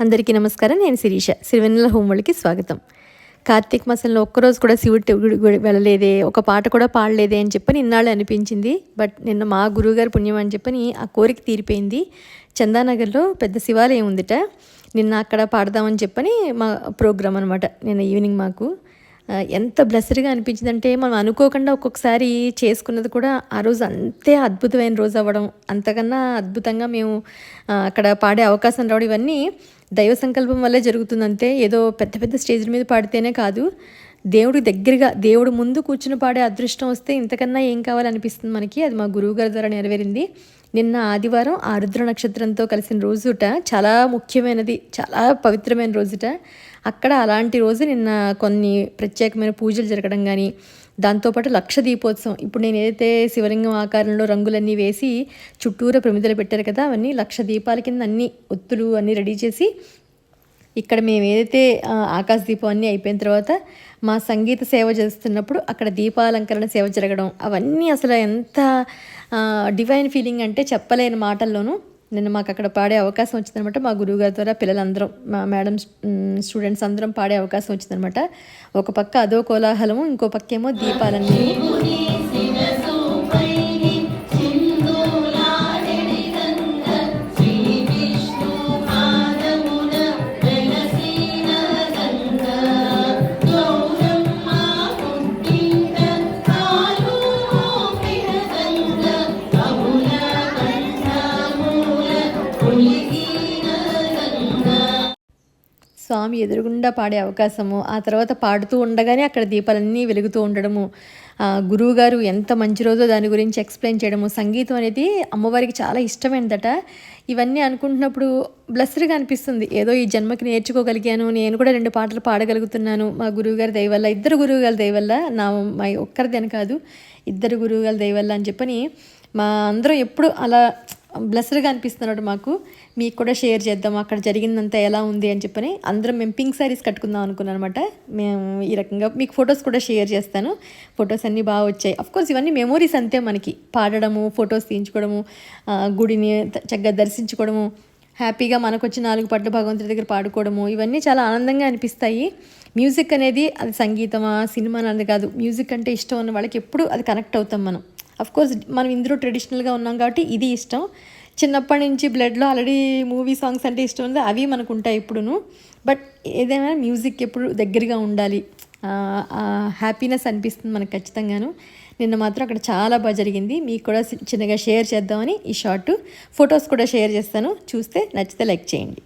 అందరికీ నమస్కారం. నేను శిరీష. సిరివెన్నెల హోంవర్డ్కి స్వాగతం. కార్తీక మాసంలో ఒక్కరోజు కూడా శివుడి వెళ్ళలేదే ఒక పాట కూడా పాడలేదే అని చెప్పని ఇన్నాళ్ళు అనిపించింది. బట్ నిన్న మా గురువుగారు పుణ్యం అని చెప్పని ఆ కోరిక తీరిపోయింది. చందానగర్లో పెద్ద శివాలయం ఉందిట. నిన్న అక్కడ పాడదామని చెప్పని మా ప్రోగ్రాం అనమాట నిన్న ఈవినింగ్ మాకు. ఎంత బ్లెస్డ్గా అనిపించిందంటే మనం అనుకోకుండా ఒక్కొక్కసారి చేసుకున్నది కూడా ఆ రోజు అంతే అద్భుతమైన రోజు అవ్వడం. అంతకన్నా అద్భుతంగా మేము అక్కడ పాడే అవకాశం రావడం ఇవన్నీ దైవ సంకల్పం వల్లే జరుగుతుందంటే ఏదో పెద్ద పెద్ద స్టేజ్ల మీద పాడితేనే కాదు. దేవుడి దగ్గరగా దేవుడు ముందు కూర్చుని పాడే అదృష్టం వస్తే ఇంతకన్నా ఏం కావాలనిపిస్తుంది మనకి? అది మా గురువు గారి ద్వారా నెరవేరింది. నిన్న ఆదివారం ఆరుద్ర నక్షత్రంతో కలిసిన రోజుట చాలా ముఖ్యమైనది చాలా పవిత్రమైన రోజుట. అక్కడ అలాంటి రోజు నిన్న కొన్ని ప్రత్యేకమైన పూజలు జరగడం కానీ దాంతోపాటు లక్ష దీపోత్సవం. ఇప్పుడు నేను ఏదైతే శివలింగం ఆకారంలో రంగులన్నీ వేసి చుట్టూరా ప్రమిదలు పెట్టారు కదా అవన్నీ లక్ష దీపాల కింద అన్ని ఒత్తులు అన్నీ రెడీ చేసి ఇక్కడ మేము ఏదైతే ఆకాశ దీపం అన్నీ అయిపోయిన తర్వాత మా సంగీత సేవ చేస్తున్నప్పుడు అక్కడ దీపాలంకరణ సేవ జరగడం అవన్నీ అసలు ఎంత డివైన్ ఫీలింగ్ అంటే చెప్పలేని మాటల్లోనూ నిన్న మాకు అక్కడ పాడే అవకాశం వచ్చిందనమాట. మా గురువుగారి ద్వారా పిల్లలందరం మా మేడం స్టూడెంట్స్ అందరం పాడే అవకాశం వచ్చిందనమాట. ఒక పక్క అదో కోలాహలము ఇంకో పక్క ఏమో దీపాలన్నీ. స్వామి ఎదురుగుండా పాడే అవకాశము ఆ తర్వాత పాడుతూ ఉండగానే అక్కడ దీపాలన్నీ వెలుగుతూ ఉండడము గురువుగారు ఎంత మంచి రోజో దాని గురించి ఎక్స్ప్లెయిన్ చేయడము సంగీతం అనేది అమ్మవారికి చాలా ఇష్టమైనదట ఇవన్నీ అనుకుంటున్నప్పుడు బ్లస్డ్గా అనిపిస్తుంది. ఏదో ఈ జన్మకి నేర్చుకోగలిగాను నేను కూడా రెండు పాటలు పాడగలుగుతున్నాను మా గురువుగారి దయవల్ల ఇద్దరు గురువుగారి దయవల్ల నా మా ఒక్కరిదని కాదు ఇద్దరు గురువుగారి దయవల్ల అని చెప్పని మా అందరం ఎప్పుడు అలా బ్లెస్డ్గా అనిపిస్తున్నాడు మాకు. మీకు కూడా షేర్ చేద్దాం అక్కడ జరిగిందంతా ఎలా ఉంది అని చెప్పని. అందరం మేము పింక్ శారీస్ కట్టుకుందాం అనుకున్నాం అనమాట మేము ఈ రకంగా మీకు ఫొటోస్ కూడా షేర్ చేస్తాను. ఫొటోస్ అన్నీ బాగా వచ్చాయి. కోర్స్ ఇవన్నీ మెమోరీస్ అంతే మనకి. పాడడము ఫొటోస్ తీయించుకోవడము గుడిని చక్కగా దర్శించుకోవడము హ్యాపీగా మనకు వచ్చి నాలుగు పట్ల భగవంతుడి దగ్గర పాడుకోవడము ఇవన్నీ చాలా ఆనందంగా అనిపిస్తాయి. మ్యూజిక్ అనేది అది సంగీతమా సినిమా అనేది కాదు. మ్యూజిక్ అంటే ఇష్టం ఉన్న వాళ్ళకి ఎప్పుడు అది కనెక్ట్ అవుతాం మనం. కోర్స్ మనం ఇందులో ట్రెడిషనల్గా ఉన్నాం కాబట్టి ఇది ఇష్టం. చిన్నప్పటి నుంచి బ్లడ్లో ఆల్రెడీ మూవీ సాంగ్స్ అంటే ఇష్టం ఉంది. అవి మనకు ఉంటాయి ఇప్పుడును. బట్ ఏదైనా మ్యూజిక్ ఎప్పుడు దగ్గరగా ఉండాలి. హ్యాపీనెస్ అనిపిస్తుంది మనకు ఖచ్చితంగాను. నిన్న మాత్రం అక్కడ చాలా బాగా జరిగింది. మీకు కూడా చి- చిన్నగా షేర్ చేద్దామని ఈ షార్ట్ ఫొటోస్ కూడా షేర్ చేస్తాను. చూస్తే నచ్చితే లైక్ చేయండి.